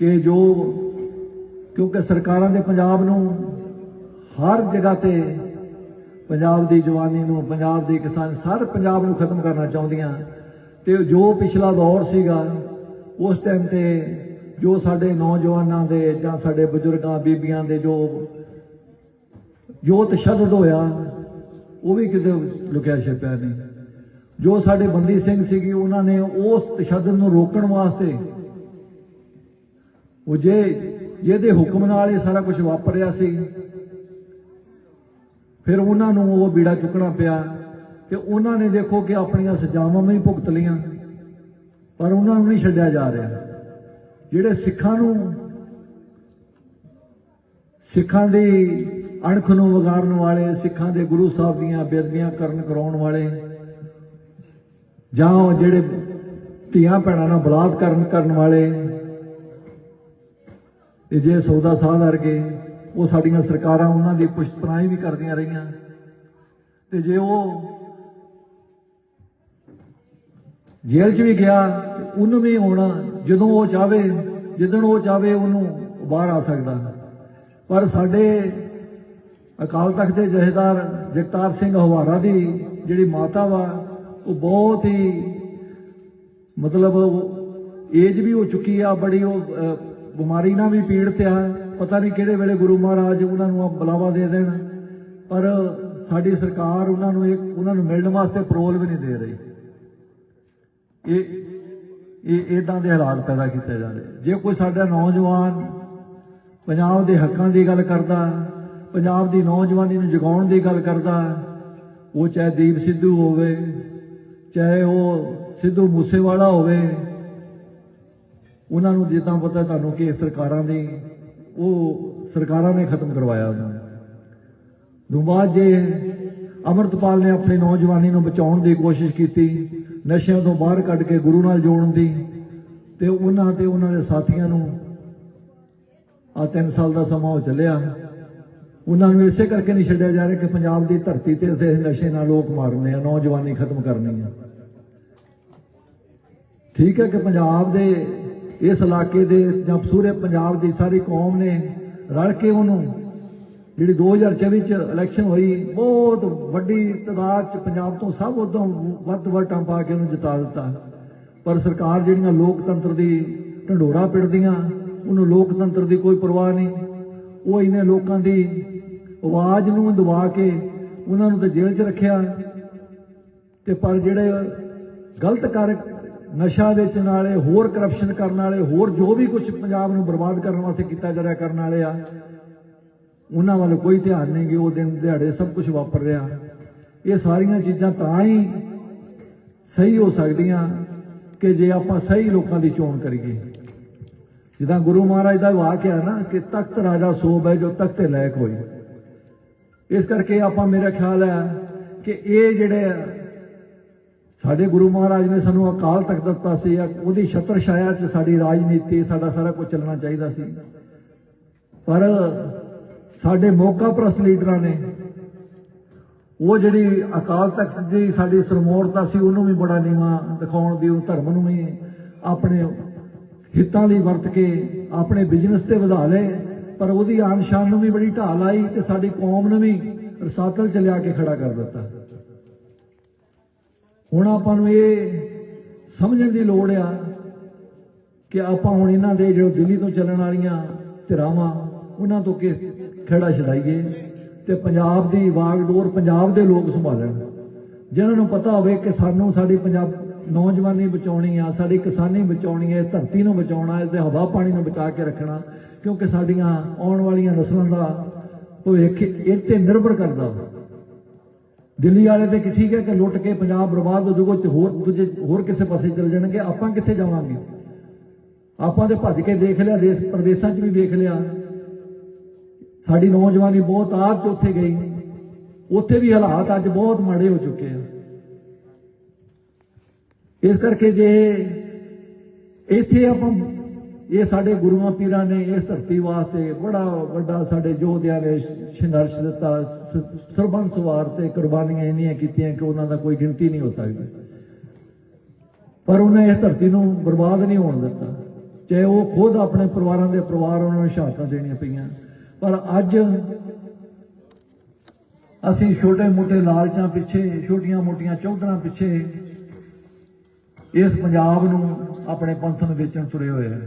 ਕਿ ਜੋ ਕਿਉਂਕਿ ਸਰਕਾਰਾਂ ਦੇ ਪੰਜਾਬ ਨੂੰ ਹਰ ਜਗ੍ਹਾ ਤੇ ਪੰਜਾਬ ਦੀ ਜਵਾਨੀ ਨੂੰ, ਪੰਜਾਬ ਦੀ ਕਿਸਾਨ ਸਾਰੇ ਪੰਜਾਬ ਨੂੰ ਖਤਮ ਕਰਨਾ ਚਾਹੁੰਦੀਆਂ। ਤੇ ਜੋ ਪਿਛਲਾ ਦੌਰ ਸੀਗਾ, ਉਸ ਟਾਈਮ ਤੇ ਜੋ ਸਾਡੇ ਨੌਜਵਾਨਾਂ ਦੇ ਜਾਂ ਸਾਡੇ ਬਜ਼ੁਰਗਾਂ, ਬੀਬੀਆਂ ਦੇ ਜੋ ਜੋ ਤਸ਼ੱਦਦ ਹੋਇਆ, ਉਹ ਵੀ ਕਿਤੇ ਲੁਕਿਆ ਛਿਪਿਆ ਨਹੀਂ। ਜੋ ਸਾਡੇ ਬੰਦੀ ਸਿੰਘ ਸੀਗੀ, ਉਹਨਾਂ ਨੇ ਉਸ ਤਸ਼ੱਦਦ ਨੂੰ ਰੋਕਣ ਵਾਸਤੇ ਉਹ ਜੇ, ਜਿਹਦੇ ਹੁਕਮ ਨਾਲ ਇਹ ਸਾਰਾ ਕੁਝ ਵਾਪਰਿਆ ਸੀ, ਫਿਰ ਉਹਨਾਂ ਨੂੰ ਉਹ ਬੀੜਾ ਚੁੱਕਣਾ ਪਿਆ ਤੇ ਉਹਨਾਂ ਨੇ ਦੇਖੋ ਕਿ ਆਪਣੀਆਂ ਸਜ਼ਾਵਾਂ ਵੀ ਭੁਗਤ ਲਈਆਂ, ਪਰ ਉਹਨਾਂ ਨੂੰ ਨਹੀਂ ਛੱਡਿਆ ਜਾ ਰਿਹਾ। ਜਿਹੜੇ ਸਿੱਖਾਂ ਨੂੰ, ਸਿੱਖਾਂ ਦੀ ਅਣਖ ਨੂੰ ਵਿਗਾੜਨ ਵਾਲੇ, ਸਿੱਖਾਂ ਦੇ ਗੁਰੂ ਸਾਹਿਬ ਦੀਆਂ ਬੇਅਦਬੀਆਂ ਕਰਨ ਕਰਾਉਣ ਵਾਲੇ, ਜਾਂ ਜਿਹੜੇ ਧੀਆਂ ਭੈਣਾਂ ਨਾਲ ਬਲਾਤਕਾਰ ਕਰਨ ਵਾਲੇ ਤੇ ਜੇ ਸੌਦਾ ਸਾਧ ਵਰਗੇ ਉਹ ਸਾਡੀਆਂ ਸਰਕਾਰਾਂ ਉਹਨਾਂ ਦੀ ਪੁਸ਼ਤਪਨਾਹੀ ਵੀ ਕਰਦੀਆਂ ਰਹੀਆਂ। ਤੇ ਜੇ ਉਹ ਜੇਲ੍ਹ 'ਚ ਵੀ ਗਿਆ ਉਹਨੂੰ ਵੀ ਆਉਣਾ ਜਦੋਂ ਉਹ ਚਾਵੇ ਜਦੋਂ ਉਹ ਚਾਵੇ ਉਹਨੂੰ ਬਾਹਰ ਆ ਸਕਦਾ। ਪਰ ਸਾਡੇ ਅਕਾਲ ਤਖਤ ਦੇ ਜਥੇਦਾਰ ਜਗਤਾਰ ਸਿੰਘ ਹਵਾਰਾ ਦੀ ਜਿਹੜੀ ਮਾਤਾ ਵਾ, ਉਹ ਬਹੁਤ ਹੀ ਮਤਲਬ ਏਜ ਵੀ ਹੋ ਚੁੱਕੀ ਆ, ਬੜੀ ਉਹ ਬਿਮਾਰੀ ਨਾਲ ਵੀ ਪੀੜਤ ਆ, ਪਤਾ ਨਹੀਂ ਕਿਹੜੇ ਵੇਲੇ ਗੁਰੂ ਮਹਾਰਾਜ ਉਹਨਾਂ ਨੂੰ ਬੁਲਾਵਾ ਦੇ ਦੇਣ, ਪਰ ਸਾਡੀ ਸਰਕਾਰ ਉਹਨਾਂ ਨੂੰ ਇੱਕ, ਉਹਨਾਂ ਨੂੰ ਮਿਲਣ ਵਾਸਤੇ ਪਰੋਲ ਵੀ ਨਹੀਂ ਦੇ ਰਹੀ। ਇਹ ਇਹ ਇਦਾਂ ਦੇ ਹਾਲਾਤ ਪੈਦਾ ਕੀਤੇ ਜਾ ਰਹੇ। ਜੇ ਕੋਈ ਸਾਡਾ ਨੌਜਵਾਨ ਪੰਜਾਬ ਦੇ ਹੱਕਾਂ ਦੀ ਗੱਲ ਕਰਦਾ, ਪੰਜਾਬ ਦੀ ਨੌਜਵਾਨੀ ਨੂੰ ਜਗਾਉਣ ਦੀ ਗੱਲ ਕਰਦਾ, ਉਹ ਚਾਹੇ ਦੀਪ ਸਿੱਧੂ ਹੋਵੇ, ਚਾਹੇ ਉਹ ਸਿੱਧੂ ਮੂਸੇਵਾਲਾ ਹੋਵੇ ਉਹਨਾਂ ਨੂੰ ਜਿੱਦਾਂ ਪਤਾ ਤੁਹਾਨੂੰ ਕਿ ਸਰਕਾਰਾਂ ਨੇ, ਉਹ ਸਰਕਾਰਾਂ ਨੇ ਖਤਮ ਕਰਵਾਇਆ ਉਹਨਾਂ ਨੂੰ। ਤੋਂ ਬਾਅਦ ਜੇ ਅਮਰਤਪਾਲ ਨੇ ਆਪਣੀ ਨੌਜਵਾਨੀ ਨੂੰ ਬਚਾਉਣ ਦੀ ਕੋਸ਼ਿਸ਼ ਕੀਤੀ, ਨਸ਼ਿਆਂ ਤੋਂ ਬਾਹਰ ਕੱਢ ਕੇ ਗੁਰੂ ਨਾਲ ਜੋੜਨ ਦੀ, ਤੇ ਉਹਨਾਂ ਤੇ ਉਹਨਾਂ ਦੇ ਸਾਥੀਆਂ ਨੂੰ ਆ 3 ਸਾਲ ਦਾ ਸਮਾਂ ਹੋ ਚੱਲਿਆ। ਉਹਨਾਂ ਨੂੰ ਇਸੇ ਕਰਕੇ ਨਹੀਂ ਛੱਡਿਆ ਜਾ ਰਿਹਾ ਕਿ ਪੰਜਾਬ ਦੀ ਧਰਤੀ ਤੇ ਅਸੀਂ ਨਸ਼ੇ ਨਾਲ ਲੋਕ ਮਾਰਨੇ ਆ, ਨੌਜਵਾਨੀ ਖਤਮ ਕਰਨੀ ਆ। ਠੀਕ ਹੈ ਕਿ ਪੰਜਾਬ ਦੇ ਇਸ ਇਲਾਕੇ ਦੇ ਜਾਂ ਪੂਰੇ ਪੰਜਾਬ ਦੀ ਸਾਰੀ ਕੌਮ ਨੇ ਰਲ ਕੇ ਉਹਨੂੰ ਜਿਹੜੀ 2024 ਚ ਇਲੈਕਸ਼ਨ ਹੋਈ, ਬਹੁਤ ਵੱਡੀ ਤਾਦਾਦ ਚ ਪੰਜਾਬ ਤੋਂ ਸਭ ਉਦੋਂ ਵੱਧ ਵਟਾਂ ਪਾ ਕੇ ਉਹਨੂੰ ਜਿਤਾ ਦਿੱਤਾ। ਪਰ ਸਰਕਾਰ ਜਿਹੜੀਆਂ ਲੋਕਤੰਤਰ ਦੀ ਢੰਡੋਰਾ ਪਿੜਦੀਆਂ ਉਹਨੂੰ ਲੋਕਤੰਤਰ ਦੀ ਕੋਈ ਪਰਵਾਹ ਨਹੀਂ। ਉਹ ਇਹਨੇ ਲੋਕਾਂ ਦੀ ਆਵਾਜ਼ ਨੂੰ ਦਬਾ ਕੇ ਉਹਨਾਂ ਨੂੰ ਤਾਂ ਜੇਲ੍ਹ 'ਚ ਰੱਖਿਆ। ਤੇ ਪਰ ਜਿਹੜੇ ਗਲਤ ਕਾਰਕ ਨਸ਼ਾ ਵੇਚਣ ਵਾਲੇ ਹੋਰ ਕਰਪਸ਼ਨ ਕਰਨ ਵਾਲੇ, ਹੋਰ ਜੋ ਵੀ ਕੁਝ ਪੰਜਾਬ ਨੂੰ ਬਰਬਾਦ ਕਰਨ ਵਾਸਤੇ ਕੀਤਾ ਜਾ ਰਿਹਾ, ਕਰਨ ਵਾਲੇ ਆ, ਉਹਨਾਂ ਵੱਲ ਕੋਈ ਧਿਆਨ ਨਹੀਂ ਕਿ ਉਹ ਦਿਨ ਦਿਹਾੜੇ ਸਭ ਕੁਝ ਵਾਪਰ ਰਿਹਾ। ਇਹ ਸਾਰੀਆਂ ਚੀਜ਼ਾਂ ਤਾਂ ਹੀ ਸਹੀ ਹੋ ਸਕਦੀਆਂ ਕਿ ਜੇ ਆਪਾਂ ਸਹੀ ਲੋਕਾਂ ਦੀ ਚੋਣ ਕਰੀਏ। ਜਿੱਦਾਂ ਗੁਰੂ ਮਹਾਰਾਜ ਦਾ ਵਾਕਿਆ ਨਾ ਕਿ ਤਖਤ ਰਾਜਾ ਸੋਭ ਹੈ ਜੋ ਤਖਤ ਲਾਇਕ ਹੋਈ ਇਸ ਕਰਕੇ ਆਪਾਂ, ਮੇਰਾ ਖਿਆਲ ਹੈ ਕਿ ਇਹ ਜਿਹੜੇ ਸਾਡੇ ਗੁਰੂ ਮਹਾਰਾਜ ਨੇ ਸਾਨੂੰ ਅਕਾਲ ਤਖਤ ਦਿੱਤਾ ਸੀ ਉਹਦੀ ਛਤਰ ਛਾਇਆ 'ਚ ਸਾਡੀ ਰਾਜਨੀਤੀ, ਸਾਡਾ ਸਾਰਾ ਕੁਝ ਚੱਲਣਾ ਚਾਹੀਦਾ ਸੀ। ਪਰ ਸਾਡੇ ਮੌਕਾ ਪ੍ਰਸ ਲੀਡਰਾਂ ਨੇ, ਉਹ ਜਿਹੜੀ ਅਕਾਲ ਤਖਤ ਦੀ ਸਾਡੀ ਸਰਮੋਰਤਾ ਸੀ, ਉਹਨੂੰ ਵੀ ਬੜਾ ਨੀਵਾ ਦਿਖਾਉਣ ਦੀ, ਉਹ ਧਰਮ ਨੂੰ ਵੀ ਆਪਣੇ ਹਿੱਤਾਂ ਲਈ ਵਰਤ ਕੇ, ਆਪਣੇ ਬਿਜ਼ਨਸ ਤੇ ਵਧਾ ਲਏ, ਪਰ ਉਹਦੀ ਆਨ ਸ਼ਾਨ ਨੂੰ ਵੀ ਬੜੀ ਢਾਲ ਆਈ ਤੇ ਸਾਡੀ ਕੌਮ ਨੂੰ ਵੀ ਰਸਾਤਲ ਚ ਲਿਆ ਕੇ ਖੜਾ ਕਰ ਦਿੱਤਾ। ਹੁਣ ਆਪਾਂ ਨੂੰ ਇਹ ਸਮਝਣ ਦੀ ਲੋੜ ਆ ਕਿ ਆਪਾਂ ਹੁਣ ਇਹਨਾਂ ਦੇ ਜੋ ਦਿੱਲੀ ਤੋਂ ਚੱਲਣ ਵਾਲੀਆਂ ਧਿਰਾਵਾਂ, ਉਹਨਾਂ ਤੋਂ ਕਿ ਖੇੜਾ ਛਡਾਈਏ ਤੇ ਪੰਜਾਬ ਦੀ ਵਾਗਡੋਰ ਪੰਜਾਬ ਦੇ ਲੋਕ ਸੰਭਾਲਣ। ਜਿਨ੍ਹਾਂ ਨੂੰ ਪਤਾ ਹੋਵੇ ਕਿ ਸਾਨੂੰ ਸਾਡੀ ਪੰਜਾਬ ਨੌਜਵਾਨੀ ਬਚਾਉਣੀ ਆ, ਸਾਡੀ ਕਿਸਾਨੀ ਬਚਾਉਣੀ ਹੈ ਧਰਤੀ ਨੂੰ ਬਚਾਉਣਾ ਹੈ ਤੇ ਹਵਾ ਪਾਣੀ ਨੂੰ ਬਚਾ ਕੇ ਰੱਖਣਾ, ਕਿਉਂਕਿ ਸਾਡੀਆਂ ਆਉਣ ਵਾਲੀਆਂ ਨਸਲਾਂ ਦਾ ਭਵਿੱਖ ਇਹ ਤੇ ਨਿਰਭਰ ਕਰਦਾ। ਵਾ ਦਿੱਲੀ ਵਾਲੇ ਤੇ ਕਿ ਠੀਕ ਹੈ ਕਿ ਲੁੱਟ ਕੇ ਪੰਜਾਬ ਬਰਬਾਦ ਹੋ ਜਾਊਗਾ ਤੇ ਹੋਰ ਦੂਜੇ, ਹੋਰ ਕਿਸੇ ਪਾਸੇ ਚਲੇ ਜਾਣਗੇ, ਆਪਾਂ ਕਿੱਥੇ ਜਾਵਾਂਗੇ? ਆਪਾਂ ਤੇ ਭੱਜ ਕੇ ਦੇਖ ਲਿਆ, ਦੇਸ਼ ਪ੍ਰਦੇਸ਼ਾਂ 'ਚ ਵੀ ਦੇਖ ਲਿਆ। ਸਾਡੀ ਨੌਜਵਾਨੀ ਬਹੁਤ ਆਪ 'ਚ ਉੱਥੇ ਗਈ। ਉੱਥੇ ਵੀ ਹਾਲਾਤ ਅੱਜ ਬਹੁਤ ਮਾੜੇ ਹੋ ਚੁੱਕੇ ਆ। ਇਸ ਕਰਕੇ ਜੇ ਇੱਥੇ ਆਪਾਂ ਇਹ ਸਾਡੇ ਗੁਰੂਆਂ ਪੀਰਾਂ ਨੇ ਇਸ ਧਰਤੀ ਵਾਸਤੇ ਬੜਾ ਵੱਡਾ ਸਾਡੇ ਯੋਧਿਆਂ ਨੇ ਸੰਘਰਸ਼ ਦਿੱਤਾ, ਸ- ਸਰਬੰਸ ਵਾਰ ਤੇ ਕੁਰਬਾਨੀਆਂ ਇੰਨੀਆਂ ਕੀਤੀਆਂ ਕਿ ਉਹਨਾਂ ਦਾ ਕੋਈ ਗਿਣਤੀ ਨਹੀਂ ਹੋ ਸਕਦੀ। ਪਰ ਉਹਨੇ ਇਸ ਧਰਤੀ ਨੂੰ ਬਰਬਾਦ ਨਹੀਂ ਹੋਣ ਦਿੱਤਾ। ਚਾਹੇ ਉਹ ਖੁਦ ਆਪਣੇ ਪਰਿਵਾਰਾਂ ਦੇ ਪਰਿਵਾਰ ਉਹਨਾਂ ਨੂੰ ਸ਼ਹਾਦਤਾਂ ਦੇਣੀਆਂ ਪਈਆਂ। ਪਰ ਅੱਜ ਅਸੀਂ ਛੋਟੇ ਮੋਟੇ ਲਾਲਚਾਂ ਪਿੱਛੇ, ਛੋਟੀਆਂ ਮੋਟੀਆਂ ਚੌਧਰਾਂ ਪਿੱਛੇ ਇਸ ਪੰਜਾਬ ਨੂੰ ਆਪਣੇ ਪੰਥ ਨੂੰ ਵੇਚਣ ਤੁਰੇ ਹੋਏ ਆ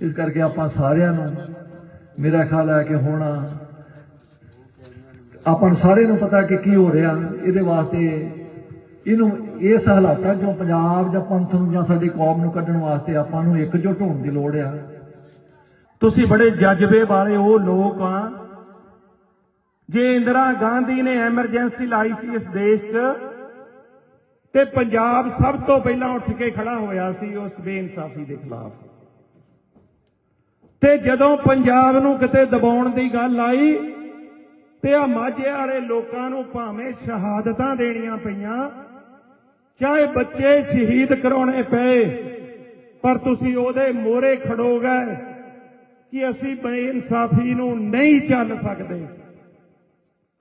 ਇਸ ਕਰਕੇ ਆਪਾਂ ਸਾਰਿਆਂ ਨੂੰ ਮੇਰਾ ਖਿਆਲ ਹੈ ਕਿ ਹੁਣ ਆਪਾਂ ਸਾਰਿਆਂ ਨੂੰ ਪਤਾ ਕਿ ਕੀ ਹੋ ਰਿਹਾ। ਇਹਦੇ ਵਾਸਤੇ ਇਹਨੂੰ ਇਸ ਹਾਲਾਤਾਂ ਚੋਂ ਪੰਜਾਬ ਜਾਂ ਪੰਥ ਨੂੰ ਜਾਂ ਸਾਡੀ ਕੌਮ ਨੂੰ ਕੱਢਣ ਵਾਸਤੇ ਆਪਾਂ ਨੂੰ ਇਕਜੁੱਟ ਹੋਣ ਦੀ ਲੋੜ ਆ। ਤੁਸੀਂ ਬੜੇ ਜਜ਼ਬੇ ਵਾਲੇ ਉਹ ਲੋਕ ਆ, ਜੇ ਇੰਦਰਾ ਗਾਂਧੀ ਨੇ ਐਮਰਜੈਂਸੀ ਲਾਈ ਸੀ ਇਸ ਦੇਸ਼ 'ਚ, ਤੇ ਪੰਜਾਬ ਸਭ ਤੋਂ ਪਹਿਲਾਂ ਉੱਠ ਕੇ ਖੜਾ ਹੋਇਆ ਸੀ ਉਸ ਬੇਇਨਸਾਫੀ ਦੇ ਖਿਲਾਫ। ਤੇ ਜਦੋਂ ਪੰਜਾਬ ਨੂੰ ਕਿਤੇ ਦਬਾਉਣ ਦੀ ਗੱਲ ਆਈ, ਤੇ ਆ ਮਾਝੇ ਵਾਲੇ ਲੋਕਾਂ ਨੂੰ ਭਾਵੇਂ ਸ਼ਹਾਦਤਾਂ ਦੇਣੀਆਂ ਪਈਆਂ, ਚਾਹੇ ਬੱਚੇ ਸ਼ਹੀਦ ਕਰਾਉਣੇ ਪਏ, ਪਰ ਤੁਸੀਂ ਉਹਦੇ ਮੋਹਰੇ ਖੜੋ ਗਏ ਕਿ ਅਸੀਂ ਬੇਇਨਸਾਫੀ ਨੂੰ ਨਹੀਂ ਚੱਲ ਸਕਦੇ।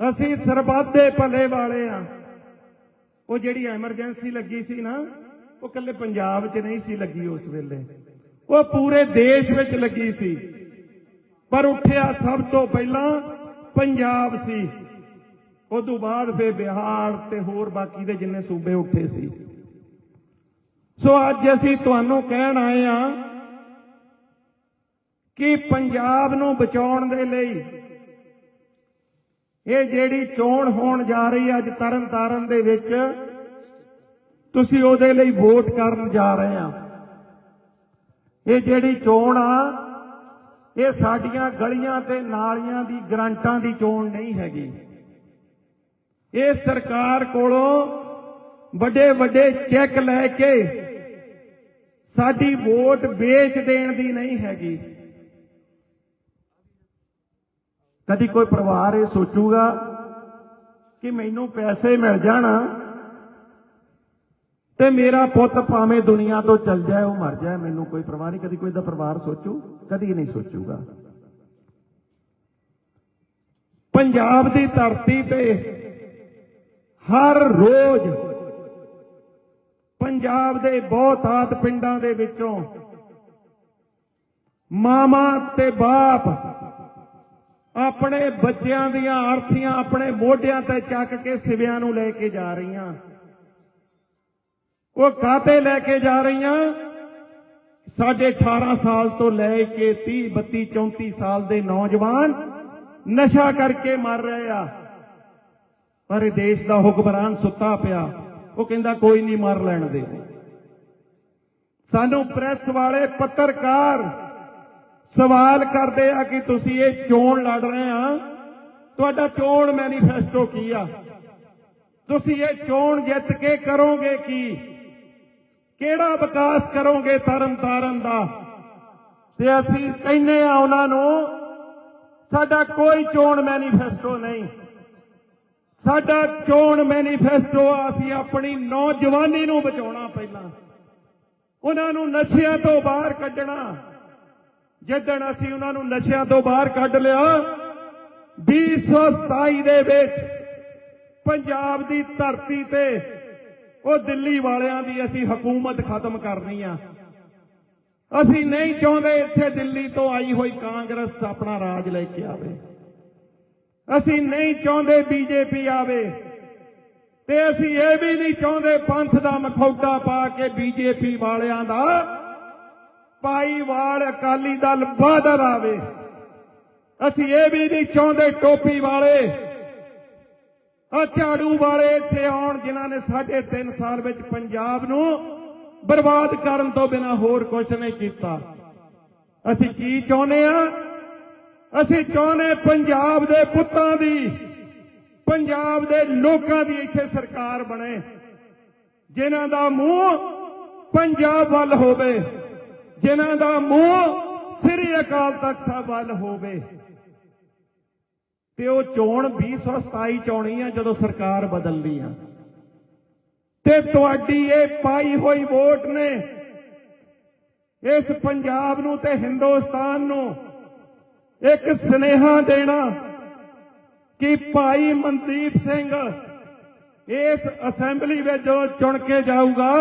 ਅਸੀਂ ਸਰਬੱਤ ਦੇ ਭਲੇ ਵਾਲੇ ਆ। ਉਹ ਜਿਹੜੀ ਐਮਰਜੈਂਸੀ ਲੱਗੀ ਸੀ ਨਾ, ਉਹ ਕੱਲੇ ਪੰਜਾਬ 'ਚ ਨਹੀਂ ਸੀ ਲੱਗੀ ਉਸ ਵੇਲੇ। ਉਹ ਪੂਰੇ ਦੇਸ਼ ਵਿੱਚ ਲੱਗੀ ਸੀ। ਪਰ ਉੱਠਿਆ ਸਭ ਤੋਂ ਪਹਿਲਾਂ ਪੰਜਾਬ ਸੀ। ਉਦੋਂ ਬਾਅਦ ਫੇ ਬਿਹਾਰ ਤੇ ਹੋਰ ਬਾਕੀ ਦੇ ਜਿੰਨੇ ਸੂਬੇ ਉੱਠੇ ਸੀ। ਸੋ ਅੱਜ ਅਸੀਂ ਤੁਹਾਨੂੰ ਕਹਿਣ ਆਏ ਆ ਕਿ ਪੰਜਾਬ ਨੂੰ ਬਚਾਉਣ ਦੇ ਲਈ ਇਹ ਜਿਹੜੀ ਚੋਣ ਹੋਣ ਜਾ ਰਹੀ ਹੈ ਅੱਜ ਤਰਨ ਤਾਰਨ ਦੇ ਵਿੱਚ, ਤੁਸੀਂ ਉਹਦੇ ਲਈ ਵੋਟ ਕਰਨ ਜਾ ਰਹੇ ਆ ਇਹ ਜਿਹੜੀ ਚੋਣ ਆ, ਇਹ ਸਾਡੀਆਂ ਗਲੀਆਂ ਤੇ ਨਾਲੀਆਂ ਦੀ ਗਰੰਟਾਂ ਦੀ ਚੋਣ ਨਹੀਂ ਹੈਗੀ। ਇਹ ਸਰਕਾਰ ਕੋਲੋਂ ਵੱਡੇ ਵੱਡੇ ਚੈੱਕ ਲੈ ਕੇ ਸਾਡੀ ਵੋਟ ਵੇਚ ਦੇਣ ਦੀ ਨਹੀਂ ਹੈਗੀ। ਕਦੀ ਕੋਈ ਪਰਿਵਾਰ ਇਹ ਸੋਚੂਗਾ ਕਿ ਮੈਨੂੰ ਪੈਸੇ ਮਿਲ ਜਾਣ ਤੇ ਮੇਰਾ ਪੁੱਤ ਭਾਵੇਂ ਦੁਨੀਆ ਤੋਂ ਚਲ ਜਾਏ, ਉਹ ਮਰ ਜਾਏ, ਮੈਨੂੰ ਕੋਈ ਪਰਵਾਹ ਨਹੀਂ, ਕਦੀ ਕੋਈ ਦਾ ਪਰਿਵਾਰ ਸੋਚੂ, ਕਦੀ ਨਹੀਂ ਸੋਚੂਗਾ। ਪੰਜਾਬ ਦੀ ਧਰਤੀ ਤੇ ਹਰ ਰੋਜ਼ ਪੰਜਾਬ ਦੇ ਬਹੁਤਾਤ ਪਿੰਡਾਂ ਦੇ ਵਿੱਚੋਂ ਮਾਮਾ ਤੇ ਬਾਪ ਆਪਣੇ ਬੱਚਿਆਂ ਦੀਆਂ ਆਰਥੀਆਂ ਆਪਣੇ ਮੋਢਿਆਂ ਤੇ ਚੱਕ ਕੇ ਸਿਵਿਆਂ ਨੂੰ ਲੈ ਕੇ ਜਾ ਰਹੀਆਂ। ਉਹ ਕਾਤੇ ਲੈ ਕੇ ਜਾ ਰਹੀਆਂ? ਸਾਡੇ 18 ਸਾਲ ਤੋਂ ਲੈ ਕੇ 30 32 34 ਸਾਲ ਦੇ ਨੌਜਵਾਨ ਨਸ਼ਾ ਕਰਕੇ ਮਰ ਰਹੇ ਆ। ਪਰ ਇਹ ਦੇਸ਼ ਦਾ ਹੁਕਮਰਾਨ ਸੁੱਤਾ ਪਿਆ। ਉਹ ਕਹਿੰਦਾ, ਕੋਈ ਨਹੀਂ ਮਰ ਲੈਣ ਦੇ। ਸਾਨੂੰ ਪ੍ਰੈਸ ਵਾਲੇ ਪੱਤਰਕਾਰ ਸਵਾਲ ਕਰਦੇ ਆ ਕਿ ਤੁਸੀਂ ਇਹ ਚੋਣ ਲੜ ਰਹੇ ਆ? ਤੁਹਾਡਾ ਚੋਣ ਮੈਨੀਫੈਸਟੋ ਕੀ ਆ? ਤੁਸੀਂ ਇਹ ਚੋਣ ਜਿੱਤ ਕੇ ਕਰੋਗੇ ਕੀ? ਕਿਹੜਾ ਵਿਕਾਸ ਕਰੋਗੇ ਤਰਨ ਤਾਰਨ ਦਾ? ਤੇ ਅਸੀਂ ਕਹਿੰਨੇ ਆ ਉਹਨਾਂ ਨੂੰ, ਸਾਡਾ ਕੋਈ ਚੋਣ ਮੈਨੀਫੈਸਟੋ ਨਹੀਂ। ਸਾਡਾ ਚੋਣ ਮੈਨੀਫੈਸਟੋ ਅਸੀਂ ਆਪਣੀ ਨੌਜਵਾਨੀ ਨੂੰ ਬਚਾਉਣਾ ਪਹਿਲਾਂ। ਉਹਨਾਂ ਨੂੰ ਨਸ਼ਿਆਂ ਤੋਂ ਬਾਹਰ ਕੱਢਣਾ। ਜਿੱਦਣ ਅਸੀਂ ਉਹਨਾਂ ਨੂੰ ਨਸ਼ਿਆਂ ਤੋਂ ਬਾਹਰ ਕੱਢ ਲਿਆ 2027 ਦੇ ਵਿੱਚ ਪੰਜਾਬ ਦੀ ਧਰਤੀ ਤੇ ਉਹ ਦਿੱਲੀ ਵਾਲਿਆਂ ਦੀ ਅਸੀਂ ਹਕੂਮਤ ਖਤਮ ਕਰਨੀ ਆ। ਅਸੀਂ ਨਹੀਂ ਚਾਹੁੰਦੇ ਇੱਥੇ ਦਿੱਲੀ ਤੋਂ ਆਈ ਹੋਈ ਕਾਂਗਰਸ ਆਪਣਾ ਰਾਜ ਲੈ ਕੇ ਆਵੇ। ਅਸੀਂ ਨਹੀਂ ਚਾਹੁੰਦੇ ਬੀਜੇਪੀ ਆਵੇ। ਤੇ ਅਸੀਂ ਇਹ ਵੀ ਨਹੀਂ ਚਾਹੁੰਦੇ ਪੰਥ ਦਾ ਮਖੌਟਾ ਪਾ ਕੇ ਬੀਜੇਪੀ ਵਾਲਿਆਂ ਦਾ ਪਾਈਵਾਲ ਅਕਾਲੀ ਦਲ ਬਾਦਲ ਆਵੇ। ਅਸੀਂ ਇਹ ਵੀ ਨਹੀਂ ਚਾਹੁੰਦੇ ਟੋਪੀ ਵਾਲੇ ਆ ਝਾੜੂ ਵਾਲੇ ਇੱਥੇ ਆਉਣ ਜਿਨ੍ਹਾਂ ਨੇ ਸਾਢੇ 3 ਸਾਲ ਵਿੱਚ ਪੰਜਾਬ ਨੂੰ ਬਰਬਾਦ ਕਰਨ ਤੋਂ ਬਿਨਾ ਹੋਰ ਕੁਝ ਨਹੀਂ ਕੀਤਾ। ਅਸੀਂ ਕੀ ਚਾਹੁੰਦੇ ਆ? ਅਸੀਂ ਚਾਹੁੰਦੇ ਪੰਜਾਬ ਦੇ ਪੁੱਤਾਂ ਦੀ, ਪੰਜਾਬ ਦੇ ਲੋਕਾਂ ਦੀ ਇੱਥੇ ਸਰਕਾਰ ਬਣੇ, ਜਿਨ੍ਹਾਂ ਦਾ ਮੂੰਹ ਪੰਜਾਬ ਵੱਲ ਹੋਵੇ, ਜਿਨ੍ਹਾਂ ਦਾ ਮੂੰਹ ਸ੍ਰੀ ਅਕਾਲ ਤਖਤ ਸਾਹਿਬ ਵੱਲ ਹੋਵੇ। ਤੇ ਉਹ ਚੋਣ 2027 ਚ ਆਉਣੀ ਆ ਜਦੋਂ ਸਰਕਾਰ ਬਦਲਣੀ ਆ। ਤੇ ਤੁਹਾਡੀ ਇਹ ਪਾਈ ਹੋਈ ਵੋਟ ਨੇ ਇਸ ਪੰਜਾਬ ਨੂੰ ਤੇ ਹਿੰਦੁਸਤਾਨ ਨੂੰ ਇੱਕ ਸਨੇਹਾ ਦੇਣਾ ਕਿ ਭਾਈ ਮਨਦੀਪ ਸਿੰਘ ਇਸ ਅਸੈਂਬਲੀ ਵਿੱਚ ਜਦੋਂ ਚੁਣ ਕੇ ਜਾਊਗਾ,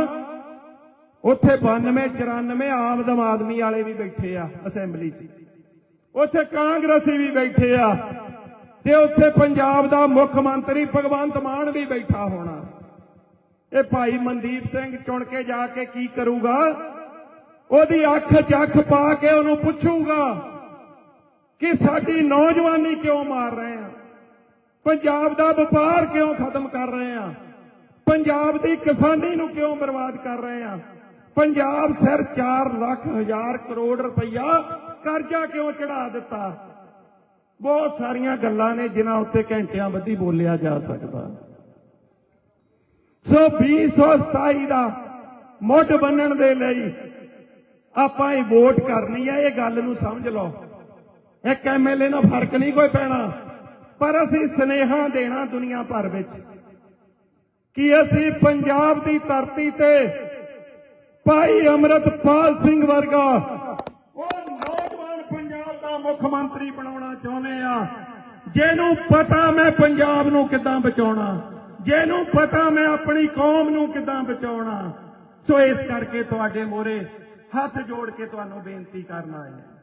ਉੱਥੇ 92 94 ਆਮ ਆਦਮੀ ਵਾਲੇ ਵੀ ਬੈਠੇ ਆ ਅਸੈਂਬਲੀ 'ਚ। ਉੱਥੇ ਕਾਂਗਰਸੀ ਵੀ ਬੈਠੇ ਆ। ਤੇ ਉੱਥੇ ਪੰਜਾਬ ਦਾ ਮੁੱਖ ਮੰਤਰੀ ਭਗਵੰਤ ਮਾਨ ਵੀ ਬੈਠਾ ਹੋਣਾ, ਇਹ ਭਾਈ ਮਨਦੀਪ ਸਿੰਘ ਚੁਣ ਕੇ ਜਾ ਕੇ ਕੀ ਕਰੂਗਾ? ਉਹਦੀ ਅੱਖ ਚੱਖ ਪਾ ਕੇ ਉਹਨੂੰ ਪੁੱਛੂਗਾ ਕਿ ਸਾਡੀ ਨੌਜਵਾਨੀ ਕਿਉਂ ਮਾਰ ਰਹੇ ਆ? ਪੰਜਾਬ ਦਾ ਵਪਾਰ ਕਿਉਂ ਖਤਮ ਕਰ ਰਹੇ ਆ? ਪੰਜਾਬ ਦੀ ਕਿਸਾਨੀ ਨੂੰ ਕਿਉਂ ਬਰਬਾਦ ਕਰ ਰਹੇ ਆ? ਪੰਜਾਬ ਸਿਰ 4 ਲੱਖ ਹਜ਼ਾਰ ਕਰੋੜ ਰੁਪਈਆ ਕਰਜ਼ਾ ਕਿਉਂ ਚੜਾ ਦਿੱਤਾ? ਬਹੁਤ ਸਾਰੀਆਂ ਗੱਲਾਂ ਨੇ ਜਿਨ੍ਹਾਂ ਉੱਤੇ ਘੰਟਿਆਂ ਬੱਧੀ ਬੋਲਿਆ ਜਾ ਸਕਦਾ। ਸੋ 2027 ਦਾ ਮੁੱਢ ਬੰਨਣ ਦੇ ਲਈ ਆਪਾਂ ਇਹ ਵੋਟ ਕਰਨੀ ਹੈ, ਇਹ ਗੱਲ ਨੂੰ ਸਮਝ ਲਓ। ਇੱਕ ਐਮਐਲਏ ਨਾਲ ਫ਼ਰਕ ਨਹੀਂ ਕੋਈ ਪੈਣਾ, ਪਰ ਅਸੀਂ ਸਨੇਹਾ ਦੇਣਾ ਦੁਨੀਆ ਭਰ ਵਿੱਚ ਕਿ ਅਸੀਂ ਪੰਜਾਬ ਦੀ ਧਰਤੀ ਤੇ ਭਾਈ ਅਮਰਤਪਾਲ ਸਿੰਘ ਵਰਗਾ ਪੰਜਾਬ ਮੁੱਖ ਮੰਤਰੀ ਬਣਾਉਣਾ ਚਾਹੁੰਦੇ ਆ। ਜਿਹਨੂੰ ਪਤਾ ਮੈਂ ਪੰਜਾਬ ਨੂੰ ਕਿੱਦਾਂ ਬਚਾਉਣਾ। ਜਿਹਨੂੰ ਪਤਾ ਮੈਂ ਆਪਣੀ ਕੌਮ ਨੂੰ ਕਿੱਦਾਂ ਬਚਾਉਣਾ। ਸੋ ਇਸ ਕਰਕੇ ਤੁਹਾਡੇ ਮੋਰੇ ਹੱਥ ਜੋੜ ਕੇ ਤੁਹਾਨੂੰ ਬੇਨਤੀ ਕਰਨਾ ਹੈ